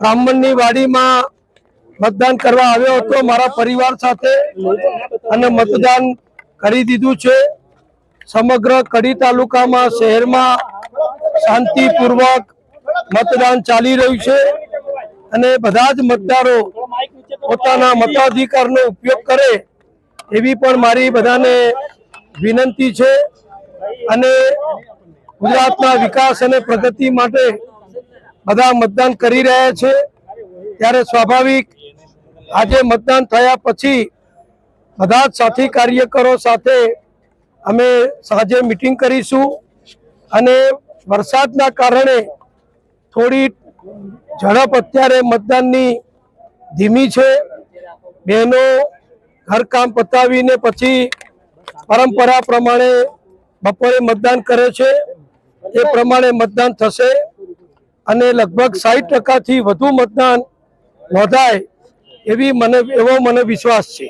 બ્રાહ્મણની વાડીમાં મતદાન કરવા આવ્યો હતો મારા પરિવાર સાથે અને મતદાન કરી દીધું છે. સમગ્ર કડી તાલુકામાં, શહેરમાં શાંતિપૂર્વક મતદાન ચાલી રહ્યું છે અને બધા જ મતદારો પોતાના મતાધિકારનો ઉપયોગ કરે એવી પણ મારી બધાને વિનંતી છે અને ગુજરાતના વિકાસ અને પ્રગતિ માટે બધા મતદાન કરી રહ્યા છે. ત્યારે સ્વાભાવિક આજે મતદાન થયા પછી બધા જ સાથી કાર્યકરો સાથે અમે સાંજે મિટિંગ કરીશું. અને વરસાદના કારણે થોડી ઝડપ અત્યારે મતદાનની ધીમી છે. બહેનો ઘરકામ પતાવીને પછી પરંપરા પ્રમાણે બપોરે મતદાન કરે છે. એ પ્રમાણે મતદાન થશે. અને લગભગ સાઠ ટકાથી વધુ મતદાન નોંધાય એવી મને એવો મને વિશ્વાસ છે.